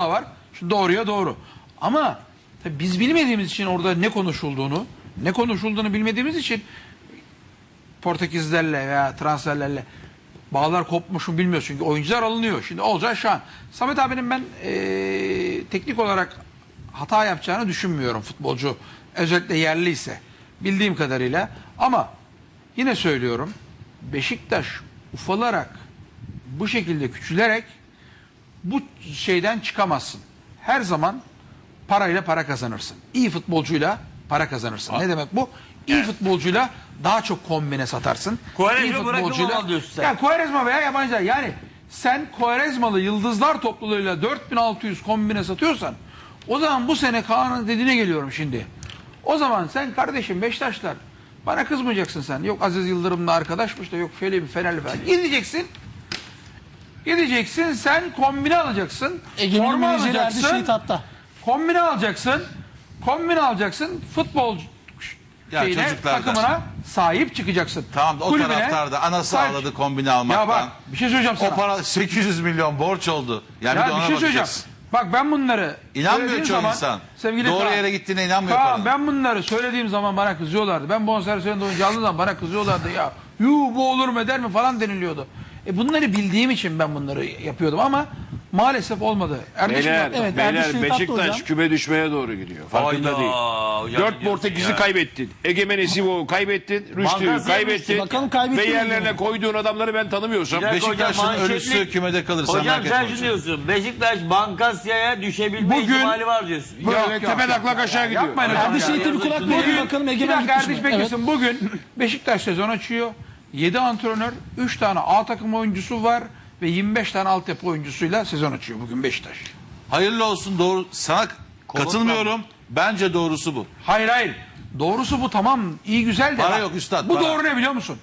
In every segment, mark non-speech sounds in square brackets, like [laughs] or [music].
var. Şu doğruya doğru. Ama tabii biz bilmediğimiz için orada ne konuşulduğunu, ne konuşulduğunu bilmediğimiz için Portekizlerle veya transferlerle bağlar kopmuş mu bilmiyoruz. Çünkü oyuncular alınıyor. Şimdi Olcay Şahan. Samet abinin ben eee, teknik olarak hata yapacağını düşünmüyorum futbolcu. Özellikle yerli ise. Bildiğim kadarıyla. Ama yine söylüyorum. Beşiktaş ufalarak bu şekilde küçülerek bu şeyden çıkamazsın. Her zaman parayla para kazanırsın. İyi futbolcuyla para kazanırsın. Ne demek bu? İyi futbolcuyla daha çok kombine satarsın. Quaresma İyi bırakmamalı diyorsun sen. Ya Quaresma veya yabancılar. Yani sen Quaresmalı yıldızlar topluluğuyla 4600 kombine satıyorsan o zaman bu sene Kaan'ın dediğine geliyorum şimdi. O zaman sen kardeşim Beşiktaşlar bana kızmayacaksın sen. Yok Aziz Yıldırım'la arkadaşmış da yok bir Fenerli falan. Gideceksin. Gideceksin sen kombine alacaksın. Egemen'in forma alacaksın. Hatta. Kombine alacaksın. Kombine alacaksın. Futbol Ya şeyine, takımına sahip çıkacaksın. Tamam o Kulübüne taraftar da ana sahip- sağladı kombine Ya almaktan. bak bir şey söyleyeceğim sana. o para 800 milyon borç oldu. Yani bir ya ona bir şey söyleyeceğim. Bak ben bunları İnanmıyor çoğu zaman, insan. Sevgili Doğru Kaan, yere gittiğine inanmıyor Kaan, paranın. ben bunları söylediğim zaman bana kızıyorlardı. Ben bonservis önünde oyuncu aldığım zaman bana kızıyorlardı ya. Yuh bu olur mu eder mi falan deniliyordu. E bunları bildiğim için ben bunları yapıyordum ama maalesef olmadı. Erdiş Beyler? Evet, beyler Erdiş Şehit Beşiktaş hocam. küme düşmeye doğru gidiyor. Farkında Hayda, değil. Dört diyorsun Portekiz'i ya. kaybettin. Egemen Esivo'yu kaybettin. Rüştü'yü Bankası kaybettin. Bakalım kaybettin Ve mi yerlerine koyduğun adamları ben tanımıyorsam. Bir dakika Beşiktaş'ın hocam, ölüsü kümede kalırsa Hocam merak sen etme şunu hocam. diyorsun. Beşiktaş Bankasya'ya düşebilme Bugün- ihtimali var diyorsun. Böyle Yok, yok, tepe taklak aşağı gidiyor. Yapmayın hocam Erdi ya. Şehit'e bir kulak verelim Bugün, bakalım bir Egemen dakika gitmiş Erdiş mi? beklesin. Bugün Beşiktaş sezon açıyor. 7 antrenör, 3 tane A takım oyuncusu var ve 25 tane altyapı oyuncusuyla sezon açıyor bugün Beşiktaş. Hayırlı olsun doğru sana katılmıyorum. Bence doğrusu bu. Hayır hayır. Doğrusu bu tamam iyi güzel de. Para bak, yok üstad, Bu para. doğru ne biliyor musun?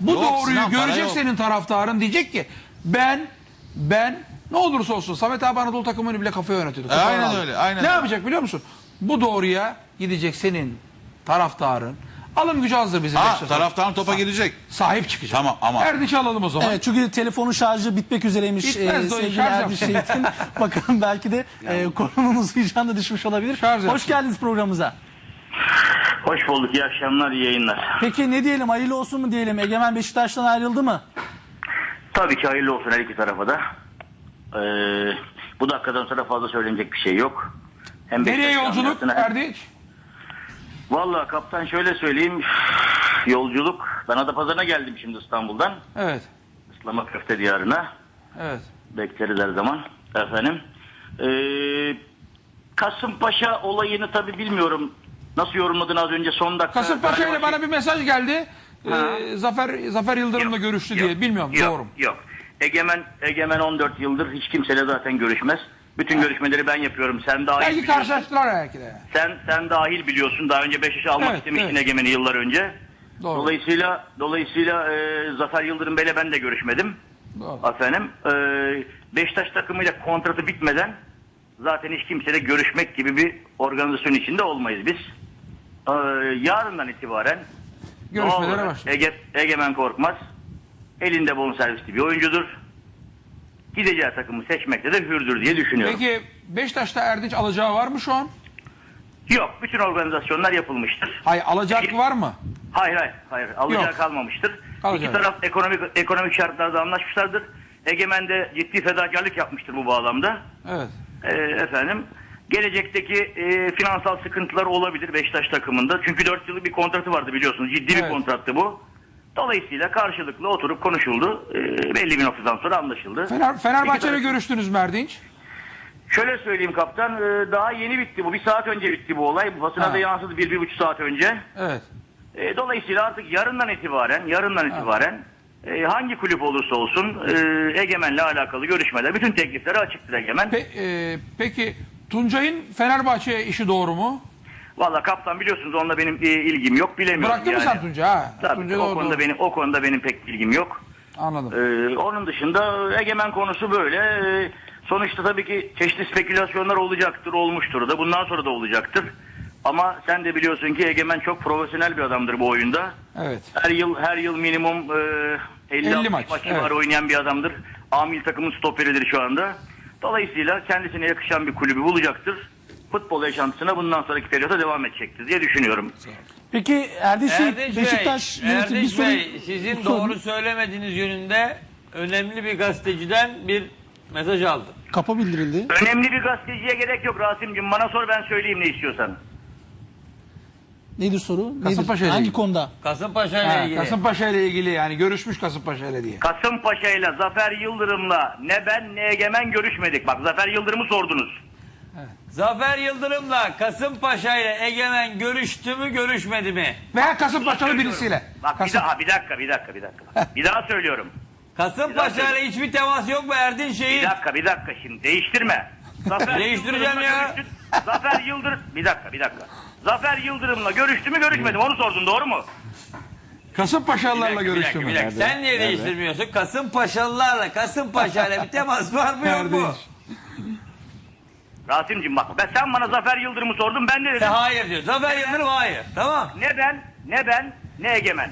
Bu Yok, doğruyu Sinan, para görecek yok. senin taraftarın diyecek ki ben ben ne olursa olsun Samet abi Anadolu takımını bile kafaya oynatıyordu. Kafaya Aynen aldı. öyle, aynen Ne öyle. yapacak biliyor musun? Bu doğruya gidecek senin taraftarın. Alım gücü azdır bizim Ha Beşiktaş'ın. taraftarın topa girecek. Sahip çıkacak. Tamam, ama- Erdinç'i alalım o zaman. Evet çünkü telefonun şarjı bitmek üzereymiş Bitmez ee, de o sevgili şarj Erdi Şehit'in. [laughs] Bakalım belki de e, konumuz heyecan da düşmüş olabilir. Şarj Hoş yapsın. geldiniz programımıza. Hoş bulduk. İyi akşamlar, iyi yayınlar. Peki ne diyelim hayırlı olsun mu diyelim? Egemen Beşiktaş'tan ayrıldı mı? Tabii ki hayırlı olsun her iki tarafa da. Ee, bu dakikadan sonra fazla söylenecek bir şey yok. Hem Nereye Beşiktaş yolculuk camiasına hem- Erdinç? Vallahi kaptan şöyle söyleyeyim. Yolculuk. Ben Adapazarı'na geldim şimdi İstanbul'dan. Evet. Islama Köfte diyarına. Evet. Bekleriz her zaman. Efendim. Ee, Kasımpaşa olayını tabii bilmiyorum. Nasıl yorumladın az önce son dakika. Kasımpaşa ile bana bir mesaj geldi. Ee, Zafer Zafer Yıldırım'la Yok, görüştü yok, diye. Bilmiyorum yok, doğru mu? Yok. Egemen Egemen 14 yıldır hiç kimseyle zaten görüşmez. Bütün görüşmeleri ben yapıyorum. Sen dahil Belki biliyorsun. karşılaştılar belki de. Sen sen dahil biliyorsun. Daha önce Beşiktaş'ı almak Evet, istemiştin evet. Egemen'i yıllar önce. Doğru. Dolayısıyla dolayısıyla e, Zafer Yıldırım Bey'le ben de görüşmedim. Doğru. Efendim. E, Beşiktaş takımıyla kontratı bitmeden zaten hiç kimseyle görüşmek gibi bir organizasyon içinde olmayız biz. E, yarından itibaren doğal Görüşmelere olarak başladı. Ege, Egemen Korkmaz elinde bonservisli bir oyuncudur. Gideceği takımı seçmekte de hürdür diye düşünüyorum. Peki Beşiktaş'ta Erdinç alacağı var mı şu an? Yok, bütün organizasyonlar yapılmıştır. Hayır alacak var mı? Hayır hayır hayır alacağı Yok. kalmamıştır. Kalacak. İki taraf ekonomik ekonomik şartlarda anlaşmışlardır. Egemen de ciddi fedakarlık yapmıştır bu bağlamda. Evet. Ee, efendim gelecekteki e, finansal sıkıntılar olabilir Beşiktaş takımında. Çünkü 4 yıllık bir kontratı vardı biliyorsunuz. Ciddi bir Evet. kontrattı bu. Dolayısıyla karşılıklı oturup konuşuldu. Ee, belli bir noktadan sonra anlaşıldı. Fener, Fenerbahçe ile görüştünüz mü Erdinç? Şöyle söyleyeyim kaptan, e, daha yeni bitti bu. Bir saat önce bitti bu olay. Bu basına da yansıdı bir, bir buçuk saat önce. Evet. E, dolayısıyla artık yarından itibaren, yarından itibaren e, hangi kulüp olursa olsun e, Egemen'le alakalı görüşmeler, bütün teklifleri açıktır Egemen. Pe- e, peki Tuncay'ın Fenerbahçe işi doğru mu? Valla kaptan biliyorsunuz onunla benim e, ilgim yok, bilemiyorum. Bıraktın mı yani. sen Tuncay? Ha? Tabii o konuda benim o konuda benim pek bilgim yok. Anladım. Ee, onun dışında Egemen konusu böyle. Ee, sonuçta tabii ki çeşitli spekülasyonlar olacaktır, olmuştur da. Bundan sonra da olacaktır. Ama sen de biliyorsun ki Egemen çok profesyonel bir adamdır bu oyunda. Evet. Her yıl her yıl minimum e, 50, 50 60 maç, maç evet. oynayan bir adamdır. Amil takımın stoperidir şu anda. Dolayısıyla kendisine yakışan bir kulübü bulacaktır. Futbol yaşantısına bundan sonraki periyoda devam edecektir diye düşünüyorum. Peki Erdinç, Erdinç Bey, Bey, Beşiktaş yönetimi bir Erdinç soru... Bey sizin soru- doğru söylemediğiniz yönünde önemli bir gazeteciden bir mesaj aldım. Kapa bildirildi. Önemli bir gazeteciye gerek yok Rasim'cim. Bana sor ben söyleyeyim ne istiyorsan. Nedir soru? Kasımpaşa Nedir? ile Hangi ilgili. konuda? Kasımpaşa ile Ha, ilgili. Kasımpaşa ile ilgili yani görüşmüş Kasımpaşa ile diye. Kasımpaşa ile Zafer Yıldırım'la ne ben ne Egemen görüşmedik. Bak Zafer Yıldırım'ı sordunuz. Zafer Yıldırım'la Kasımpaşa ile Egemen görüştü mü görüşmedi mi? Veya Kasımpaşalı birisiyle. Bak bir, Kasım- daha, bir dakika bir dakika bir dakika. bir daha söylüyorum. Kasımpaşa ile hiçbir temas yok mu Erdin Bir Şehit? dakika bir dakika şimdi değiştirme. Zafer [laughs] Değiştireceğim Yıldırım'la ya. görüştün. Zafer Yıldırım bir dakika bir dakika. Zafer Yıldırım'la görüştü mü görüşmedi mi onu sordun doğru mu? Kasımpaşalılarla Bir dakika, görüştü bir mü? dakika. Sen niye değiştirmiyorsun? Kasımpaşalılarla Kasımpaşa ile bir temas var mı yok mu? Erdinç. Rasim'cim bak ben, sen bana Zafer Yıldırım'ı sordun ben de dedim. Sen hayır diyor. Zafer Yıldırım hayır. Tamam. Ne ben ne ben ne Egemen.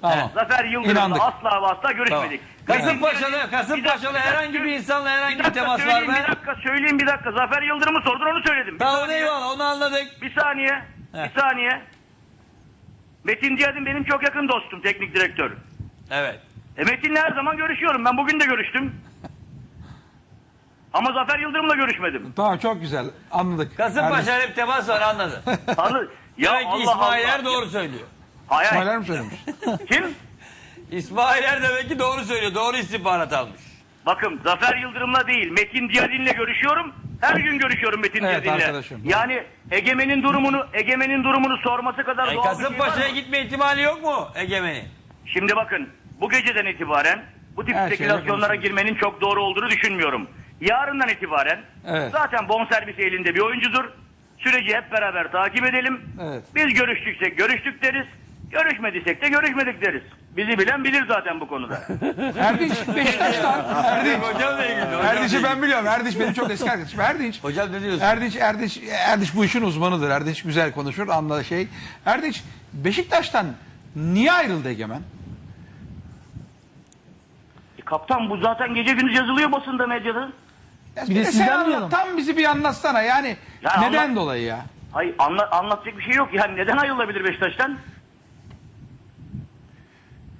Tamam. Zafer Yıldırım'la asla ve asla görüşmedik. Kasımpaşalı, Kasımpaşalı herhangi bir insanla herhangi bir dakika temas var mı? Bir dakika söyleyeyim bir dakika. Zafer Yıldırım'ı sordun onu söyledim. Bir Tamam saniye. eyvallah onu anladık. Bir saniye. Heh. Bir saniye. Metin Diyadin benim çok yakın dostum teknik direktör. Evet. E Metin'le her zaman görüşüyorum. Ben bugün de görüştüm. Ama Zafer Yıldırım'la görüşmedim. Tamam çok güzel anladık. Kasımpaşa bir temas var anladım. Anladın? ya Demek ki Allah İsmail Er Allah. doğru söylüyor. Hayır. Erdinç. hayır. Söyler mi söylemiş? [laughs] Kim? İsmail Er demek ki doğru söylüyor. Doğru istihbarat almış. Bakın Zafer Yıldırım'la değil Metin Diyadin'le görüşüyorum. Her gün görüşüyorum Metin Evet, Diyadin'le. arkadaşım. Yani Egemen'in durumunu Egemen'in durumunu sorması kadar E, doğal bir şey var Kasımpaşa'ya mı? gitme ihtimali yok mu Egemen'in? Şimdi bakın bu geceden itibaren bu tip Her şeyle spekülasyonlara konuşuruz. girmenin çok doğru olduğunu düşünmüyorum. Yarından itibaren Evet. zaten bonservis elinde bir oyuncudur. Süreci hep beraber takip edelim. Evet. Biz görüştüksek görüştük deriz. Görüşmediysek de görüşmedik deriz. Bizi bilen bilir zaten bu konuda. [laughs] Erdinç Beşiktaş'tan. Erdinç. Hocamla ilgili. Erdinç'i ben biliyorum. Erdinç benim çok eski arkadaşım. Erdinç. Hocam ne diyorsun? Erdinç, Erdinç, Erdinç bu işin uzmanıdır. Erdinç güzel konuşur, anla şey. Erdinç Beşiktaş'tan niye ayrıldı Egemen? E, kaptan bu zaten gece gündüz yazılıyor basında medyada. Bir de sen sizden anlat. Tam bizi bir anlatsana yani. Ya neden anlat- dolayı ya? Hayır anla, anlatacak bir şey yok. Yani neden ayrılabilir Beşiktaş'tan?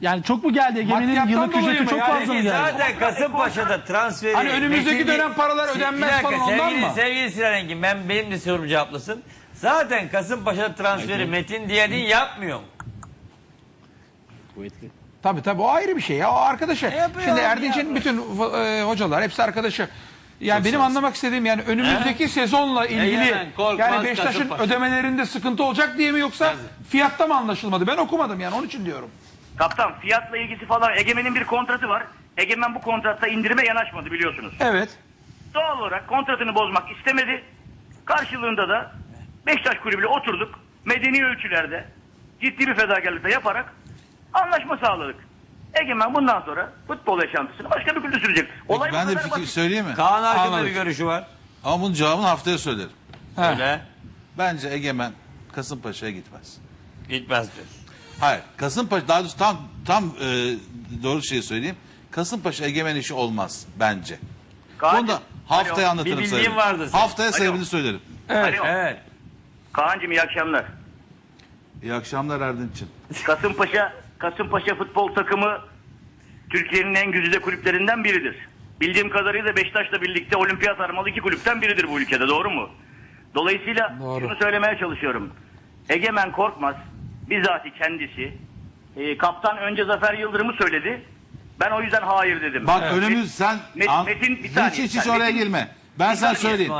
Yani çok mu geldi? Egemen'in Maddiyattan yıllık dolayı ücreti mı? çok Yani fazla mı geldi? zaten Kasımpaşa'da transferi... Hani önümüzdeki dönem paralar Bir ödenmez dakika, falan ondan sevgili, mı? Sevgili Sinan Engin ben benim de sorum cevaplasın. Zaten Kasımpaşa'da transferi Metin Diyadin yapmıyor mu? Kuvvetli. Tabii tabii o ayrı bir şey ya. O arkadaşı. Yapıyor Şimdi abi Erdinç'in bütün e, hocalar hepsi arkadaşı. Yani benim anlamak istediğim yani önümüzdeki sezonla ilgili Egemen, Korkmaz, yani Beşiktaş'ın Kasımpaşa. ödemelerinde sıkıntı olacak diye mi yoksa fiyatta mı anlaşılmadı? Ben okumadım yani onun için diyorum. Kaptan fiyatla ilgisi falan Egemen'in bir kontratı var. Egemen bu kontratta indirime yanaşmadı biliyorsunuz. Evet. Doğal olarak kontratını bozmak istemedi. Karşılığında da Beşiktaş kulübüyle oturduk. Medeni ölçülerde ciddi bir fedakarlıkla yaparak anlaşma sağladık. Egemen bundan sonra futbol yaşantısını başka bir kulüpte sürecek. Peki Olay bu ben de kadar fikir basit. söyleyeyim mi? Kaan Anladık. bir görüşü var. Ama bunun cevabını haftaya söylerim. Ha. Öyle. Bence Egemen Kasımpaşa'ya gitmez. Gitmez diyor. Hayır. Kasımpaşa daha doğrusu tam tam e, doğru şeyi söyleyeyim. Kasımpaşa Egemen işi olmaz bence. Kaan'cığım, Bunu da haftaya alo. anlatırım bir sebebini. vardı senin. Haftaya sebebini söylerim. Evet. Alo. Evet. Kaan'cığım iyi akşamlar. İyi akşamlar Erdinç'in. Kasımpaşa Kasımpaşa futbol takımı Türkiye'nin en güzide kulüplerinden biridir. Bildiğim kadarıyla Beşiktaş'la birlikte olimpiyat armalı iki kulüpten biridir bu ülkede doğru mu? Dolayısıyla Doğru. şunu söylemeye çalışıyorum. Egemen Korkmaz bizatihi kendisi e, kaptan önce Zafer Yıldırım'ı söyledi. Ben o yüzden hayır dedim. Bak önümüz sen Met- Metin, bir hiç saniye, hiç, hiç sen- oraya Metin- girme. Ben sana söyleyeyim.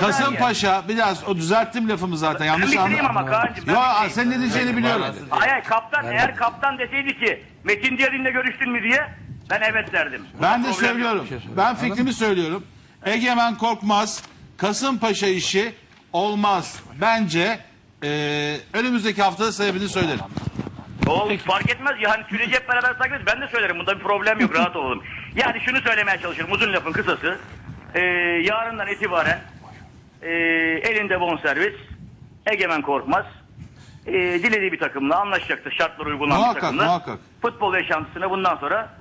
Kasımpaşa biraz o düzelttim lafımı zaten yanlış Ben bitireyim anladım. ama Kaan'cığım. ben Yo bitireyim. sen ne diyeceğini biliyorum. Hayır hayır, kaptan eğer kaptan deseydi ki Metin Diyadin'le görüştün mü diye ben evet derdim. Ben de Problem yok. söylüyorum. şey. Ben fikrimi söylüyorum. Egemen Korkmaz Kasımpaşa işi olmaz. Bence eee, önümüzdeki haftada sebebini söylerim. O fark etmez yani süreci hep beraber takip ederiz. Ben de söylerim bunda bir problem yok rahat olalım. Yani şunu söylemeye çalışıyorum uzun lafın kısası. Ee, yarından itibaren ee, elinde bonservis Egemen Korkmaz ee, dilediği bir takımla anlaşacaktır şartlar uygulan bir Muhakkak, takımla. muhakkak. Futbol yaşantısına bundan sonra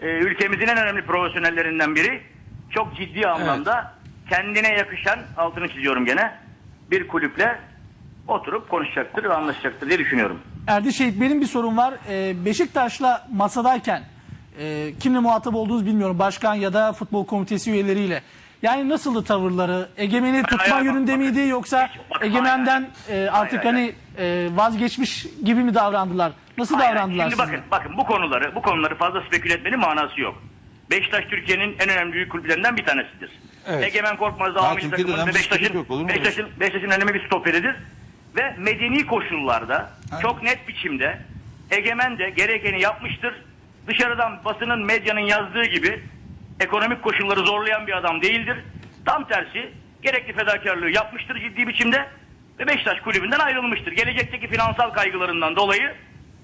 ee, ülkemizin en önemli profesyonellerinden biri çok ciddi anlamda kendine yakışan altını çiziyorum gene bir kulüple oturup konuşacaktır ve anlaşacaktır diye düşünüyorum. Erdi Şehit benim bir sorum var. Ee, Beşiktaş'la masadayken e, kimle muhatap olduğunuz bilmiyorum. Başkan ya da futbol komitesi üyeleriyle. Yani nasıldı tavırları? Egemeni tutma hayır, yönünde bak- miydi yoksa bak- egemenden e, artık hayır, hani e, vazgeçmiş gibi mi davrandılar? Nasıl Hayır, davrandılar Şimdi size? bakın, bakın bu konuları, bu konuları fazla speküle etmenin manası yok. Beşiktaş Türkiye'nin en önemli büyük kulüplerinden bir tanesidir. Evet. Egemen Korkmaz da Ya almış Türkiye'de takımın ve önemli Beşiktaş'ın? Beşiktaş'ın Beşiktaş'ın önemli bir stoperidir. Ve medeni koşullarda çok net biçimde Egemen de gerekeni yapmıştır. Dışarıdan basının, medyanın yazdığı gibi ekonomik koşulları zorlayan bir adam değildir. Tam tersi gerekli fedakarlığı yapmıştır ciddi biçimde ve Beşiktaş kulübünden ayrılmıştır. Gelecekteki finansal kaygılarından dolayı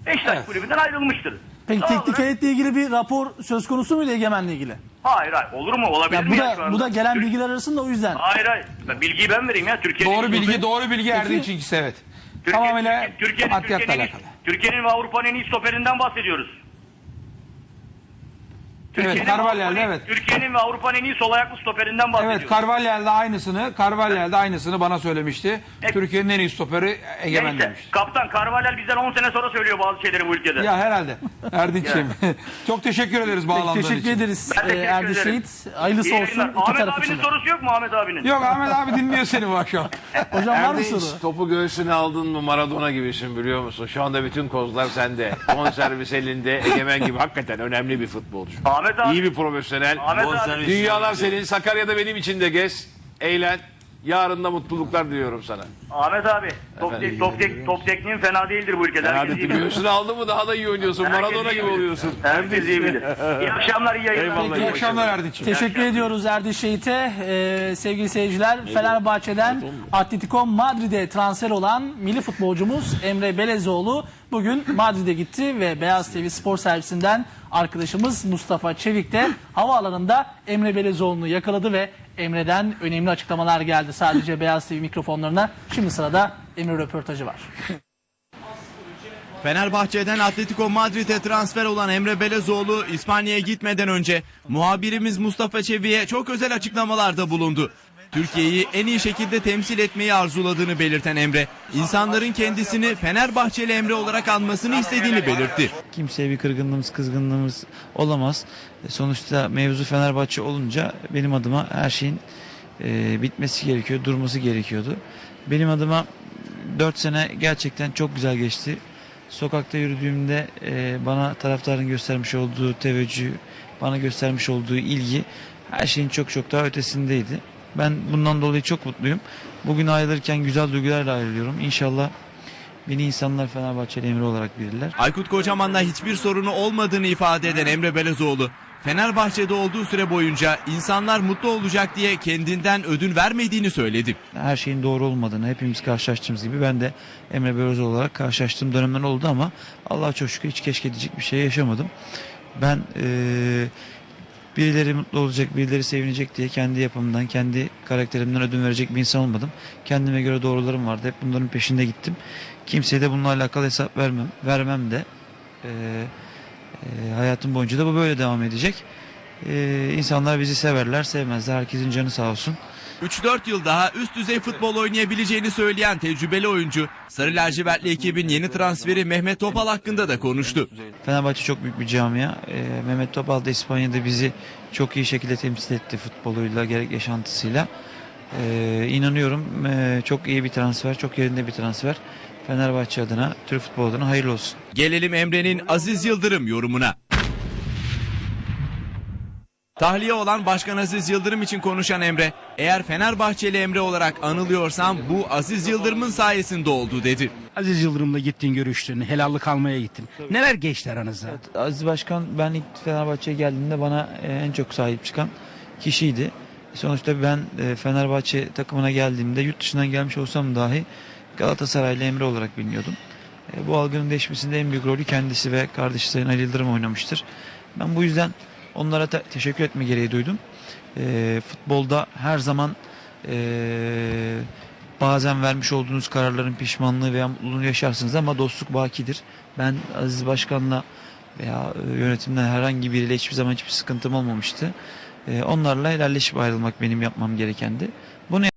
Beşiktaş Evet. kulübünden ayrılmıştır. Peki Doğal teknik olarak- heyetle ilgili bir rapor söz konusu muydu Egemen'le ilgili? Hayır hayır olur mu? Olabilir Ya mi bu ya şu da anda? bu da gelen Türk- bilgiler arasında o yüzden. Hayır hayır. Ben Bilgiyi ben vereyim ya. Türkiye'nin Doğru bilgi, doğru bilgi Peki- Erdinç İlgisi evet. Türkiye- Tamamıyla Türkiye- Türkiye'nin, Türkiye'nin, alakalı. Türkiye'nin ve Avrupa'nın en iyi stoperinden bahsediyoruz. Türkiye'nin ve Carvalhal'de, Avrupa'nın- evet. Türkiye'nin ve Avrupa'nın en iyi sol ayaklı stoperinden bahsediyoruz. Evet Carvalhal'de aynısını, Carvalhal'de aynısını bana söylemişti. E- Türkiye'nin en iyi stoperi Egemen Neyse, demiş. kaptan Carvalhal bizden 10 sene sonra söylüyor bazı şeyleri bu ülkede. Ya herhalde. Erdinç'ciğim. [laughs] Çok teşekkür ederiz bağlandığın teşekkür için. ederiz Ben teşekkür e, Erdi ederim. Şehit. Hayırlısı İyi olsun yayınlar. iki Ahmet taraf abinin için de. sorusu yok mu Ahmet abinin? Yok Ahmet abi dinliyor seni bu akşam. [laughs] Hocam var mı soru? topu göğsüne aldın mı Maradona gibisin biliyor musun? Şu anda bütün kozlar sende. Son servis elinde. Egemen gibi hakikaten önemli bir futbolcu. Ahmet abi. İyi bir profesyonel. Ahmet abi. servis. Dünyalar senin. Sakarya'da benim için de gez. Eğlen. Yarın da mutluluklar diliyorum sana. Ahmet abi. Top, tek, top, tek, top tekniğin fena değildir bu ülkede. İyi bilir. göğsüne aldın mı daha da iyi oynuyorsun. Herkes Maradona iyi gibi bilir. oluyorsun. Herkes iyi bilir. İyi akşamlar, iyi yayınlar. Eyvallah. İyi akşamlar Erdinç'ciğim. Teşekkür ediyoruz Erdi Şehit'e. Ee, sevgili seyirciler Fenerbahçe'den Atletico Madrid'e transfer olan milli futbolcumuz Emre Belezoğlu bugün Madrid'e gitti ve Beyaz TV spor servisinden arkadaşımız Mustafa Çevik de havaalanında Emre Belezoğlu'nu yakaladı ve Emre'den önemli açıklamalar geldi sadece [laughs] Beyaz TV mikrofonlarına. Şimdi sırada Emre röportajı var. Fenerbahçe'den Atletico Madrid'e transfer olan Emre Belezoğlu İspanya'ya gitmeden önce muhabirimiz Mustafa Çevik'e çok özel açıklamalarda bulundu. Türkiye'yi en iyi şekilde temsil etmeyi arzuladığını belirten Emre, insanların kendisini Fenerbahçeli Emre olarak anmasını istediğini belirtti. Kimseye bir kırgınlığımız, kızgınlığımız olamaz. E, Sonuçta mevzu Fenerbahçe olunca benim adıma her şeyin e, bitmesi gerekiyor, durması gerekiyordu. Benim adıma 4 sene gerçekten çok güzel geçti. Sokakta yürüdüğümde e, bana taraftarın göstermiş olduğu teveccüh, bana göstermiş olduğu ilgi her şeyin çok çok daha ötesindeydi. Ben bundan dolayı çok mutluyum. Bugün ayrılırken güzel duygularla ayrılıyorum. İnşallah beni insanlar Fenerbahçeli Emre olarak bilirler. Aykut Kocaman'la hiçbir sorunu olmadığını ifade eden Emre Belezoğlu, Fenerbahçe'de olduğu süre boyunca insanlar mutlu olacak diye kendinden ödün vermediğini söyledi. her şeyin doğru olmadığını hepimiz karşılaştığımız gibi ben de Emre Belözoğlu olarak karşılaştığım dönemler oldu ama Allah'a çok şükür hiç keşke edecek bir şey yaşamadım. Ben eee, birileri mutlu olacak, birileri sevinecek diye kendi yapımından, kendi karakterimden ödün verecek bir insan olmadım. Kendime göre doğrularım vardı. Hep bunların peşinde gittim. Kimseye de bununla alakalı hesap vermem, vermem de. Eee, eee, hayatım boyunca da bu böyle devam edecek. Eee insanlar bizi severler, sevmezler. Herkesin canı sağ olsun. 3-4 yıl daha üst düzey futbol oynayabileceğini söyleyen tecrübeli oyuncu, Sarı lacivertli ekibin yeni transferi Mehmet Topal hakkında da konuştu. Fenerbahçe çok büyük bir camia. Ee, Mehmet Topal da İspanya'da bizi çok iyi şekilde temsil etti futboluyla, gerek yaşantısıyla. Ee, inanıyorum ee, çok iyi bir transfer, çok yerinde bir transfer. Fenerbahçe adına, Türk futbolu adına hayırlı olsun. Gelelim Emre'nin Aziz Yıldırım yorumuna. Tahliye olan Başkan Aziz Yıldırım için konuşan Emre, eğer Fenerbahçeli Emre olarak anılıyorsam bu Aziz Yıldırım'ın sayesinde oldu dedi. Aziz Yıldırım'la gittin görüştün, helallik almaya gittin. Neler geçti aranızda? Aziz Başkan ben ilk Fenerbahçe'ye geldiğimde bana e, en çok sahip çıkan kişiydi. Sonuçta ben e, Fenerbahçe takımına geldiğimde yurt dışından gelmiş olsam dahi Galatasaraylı Emre olarak biliniyordum. E, Bu algının değişmesinde en büyük rolü kendisi ve kardeşi Sayın Ali Yıldırım oynamıştır. Ben bu yüzden onlara te- teşekkür etme gereği duydum. E, futbolda her zaman e, bazen vermiş olduğunuz kararların pişmanlığı veya mutluluğunu yaşarsınız ama dostluk bakidir. Ben Aziz Başkan'la veya e, yönetimden herhangi biriyle hiçbir zaman hiçbir sıkıntım olmamıştı. E, onlarla helalleşip ayrılmak benim yapmam gerekendi. Bunu